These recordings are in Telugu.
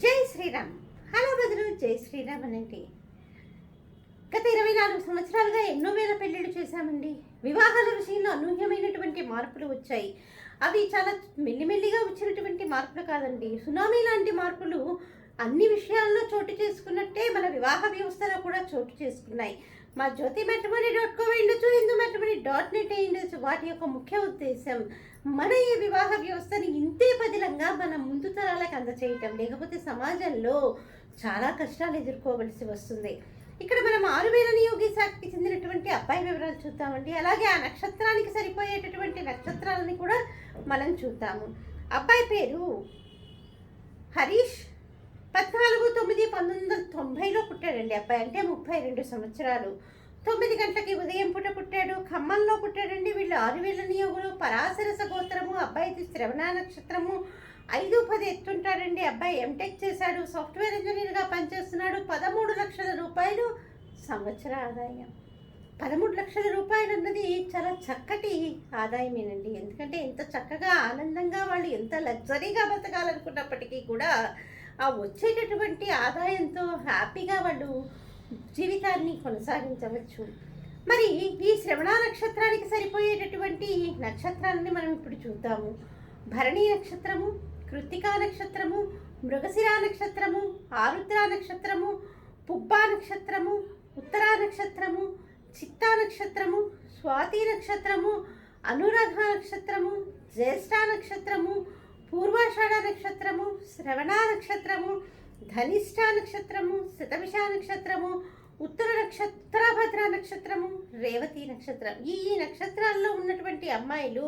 జై శ్రీరామ్. హలో బదులు జై శ్రీరామ్ అనండి. గత ఇరవై నాలుగు సంవత్సరాలుగా ఎన్నో వేల పెళ్ళిళ్ళు చేశామండి. వివాహాల విషయంలో అనూహ్యమైనటువంటి మార్పులు వచ్చాయి. అవి చాలా మెల్లిమెల్లిగా వచ్చినటువంటి మార్పులు కాదండి. సునామీ లాంటి మార్పులు అన్ని విషయాల్లో చోటు చేసుకున్నట్టే మన వివాహ వ్యవస్థలో కూడా చోటు చేసుకున్నాయి. మా జ్యోతి మెట్రమణి డాట్ కామ్ ఉండొచ్చు హిందూ మెట్రమణి డాట్ నెట్ ఉండొచ్చు. వాటి యొక్క ముఖ్య ఉద్దేశం మన ఈ వివాహ వ్యవస్థని ఇంతే పదిలంగా మన ముందు తరాలకు అందచేయటం. లేకపోతే సమాజంలో చాలా కష్టాలు ఎదుర్కోవలసి వస్తుంది. ఇక్కడ మనం ఆరువేల నియోగి శాఖకి చెందినటువంటి అబ్బాయి వివరాలు చూద్దామండి. అలాగే ఆ నక్షత్రానికి సరిపోయేటటువంటి నక్షత్రాలని కూడా మనం చూద్దాము. అబ్బాయి పేరు హరీష్. పద్నాలుగు తొమ్మిది పంతొమ్మిది వందల తొంభైలో పుట్టాడండి అబ్బాయి. అంటే ముప్పై రెండు సంవత్సరాలు. తొమ్మిది గంటలకి ఉదయం పూట పుట్టాడు. ఖమ్మంలో పుట్టాడండి. వీళ్ళు ఆరువేల నియోగులు. పరాశరస గోత్రము అబ్బాయిది శ్రవణ నక్షత్రము. ఐదు పది ఎత్తుంటాడండి. అబ్బాయి ఎంటెక్ చేశాడు. సాఫ్ట్వేర్ ఇంజనీర్గా పనిచేస్తున్నాడు. పదమూడు లక్షల రూపాయలు సంవత్సర ఆదాయం. పదమూడు లక్షల రూపాయలు అన్నది చాలా చక్కటి ఆదాయమేనండి. ఎందుకంటే ఎంత చక్కగా ఆనందంగా వాళ్ళు ఎంత లగ్జరీగా బతకాలనుకున్నప్పటికీ కూడా ఆ వచ్చేటటువంటి ఆదాయంతో హ్యాపీగా వాళ్ళు జీవితాన్ని కొనసాగించవచ్చు. మరి ఈ శ్రవణ నక్షత్రానికి సరిపోయేటటువంటి నక్షత్రాలని మనం ఇప్పుడు చూద్దాము. భరణి నక్షత్రము కృత్తికా నక్షత్రము మృగశిరా నక్షత్రము ఆరుద్ర నక్షత్రము పుబ్బా నక్షత్రము ఉత్తరా నక్షత్రము చిత్తా నక్షత్రము స్వాతి నక్షత్రము అనురాధ నక్షత్రము జ్యేష్ఠ నక్షత్రము పూర్వాషాఢ నక్షత్రము శ్రవణ నక్షత్రము ధనిష్ట నక్షత్రము శతవిష నక్షత్రము ఉత్తర నక్షత్రభద్ర నక్షత్రము రేవతి నక్షత్రం. ఈ ఈ నక్షత్రాల్లో ఉన్నటువంటి అమ్మాయిలు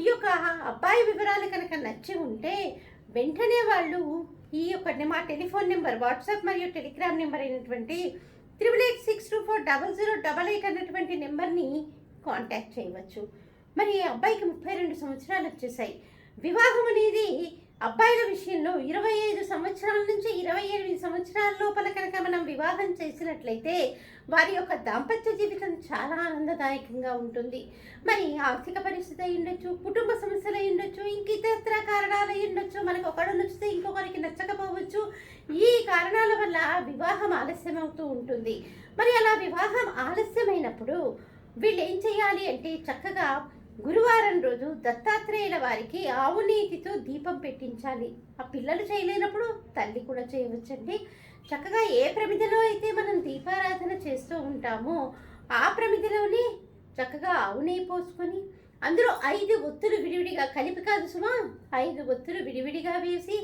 ఈ యొక్క అబ్బాయి వివరాలు కనుక నచ్చి ఉంటే వెంటనే వాళ్ళు ఈ యొక్క మా టెలిఫోన్ నెంబర్ వాట్సాప్ మరియు టెలిగ్రామ్ నెంబర్ అయినటువంటి triple eight six two four double zero double eight అన్నటువంటి నెంబర్ని కాంటాక్ట్ చేయవచ్చు. మరి ఈ అబ్బాయికి ముప్పై రెండు సంవత్సరాలు వచ్చేసాయి. వివాహం అనేది అబ్బాయిల విషయంలో ఇరవై ఐదు సంవత్సరాల నుంచి ఇరవై ఎనిమిది సంవత్సరాల లోపల కనుక మనం వివాహం చేసినట్లయితే వారి యొక్క దాంపత్య జీవితం చాలా ఆనందదాయకంగా ఉంటుంది. మరి ఆర్థిక పరిస్థితి అయి ఉండొచ్చు కుటుంబ సమస్యలు అయి ఉండొచ్చు ఇంక ఇతర కారణాలు అయి ఉండొచ్చు మనకు ఒకడు నచ్చితే ఇంకొకరికి నచ్చకపోవచ్చు ఈ కారణాల వల్ల వివాహం ఆలస్యం అవుతూ ఉంటుంది. మరి అలా వివాహం ఆలస్యమైనప్పుడు వీళ్ళు ఏం చేయాలి అంటే చక్కగా గురువారం రోజు దత్తాత్రేయుల వారికి ఆవు నీతితో దీపం పెట్టించాలి. ఆ పిల్లలు చేయలేనప్పుడు తల్లి కూడా చేయవచ్చండి. చక్కగా ఏ ప్రమిదలో అయితే మనం దీపారాధన చేస్తూ ఉంటామో ఆ ప్రమిదిలోనే చక్కగా ఆవు నెయ్యి పోసుకొని అందులో ఐదు ఒత్తులు విడివిడిగా కలిపి కాదు సుమా ఐదు ఒత్తులు విడివిడిగా వేసి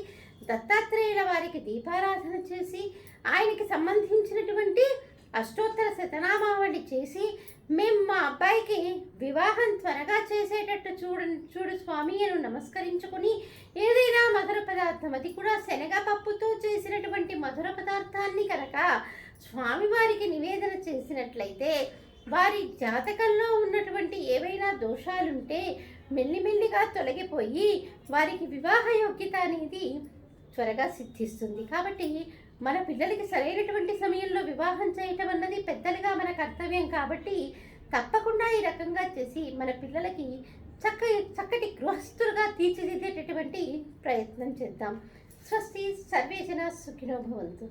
దత్తాత్రేయుల వారికి దీపారాధన చేసి ఆయనకి సంబంధించినటువంటి అష్టోత్తర శతనామావళి చేసి మేము మా అబ్బాయికి వివాహం త్వరగా చేసేటట్టు చూడ చూడు స్వామి అని నమస్కరించుకుని ఏదైనా మధుర పదార్థం అది కూడా శనగపప్పుతో చేసినటువంటి మధుర పదార్థాన్ని కనుక స్వామివారికి నివేదన చేసినట్లయితే వారి జాతకంలో ఉన్నటువంటి ఏవైనా దోషాలుంటే మెల్లిమెల్లిగా తొలగిపోయి వారికి వివాహ యోగ్యత అనేది త్వరగా సిద్ధిస్తుంది. కాబట్టి మన పిల్లలకి సరైనటువంటి సమయంలో వివాహం చేయటం అన్నది పెద్దలుగా మన కర్తవ్యం కాబట్టి తప్పకుండా ఈ రకంగా చేసి మన పిల్లలకి చక్క చక్కటి గృహస్థులుగా తీర్చిదిద్దేటటువంటి ప్రయత్నం చేద్దాం. స్వస్తి సర్వేజన సుఖినో భవంతు.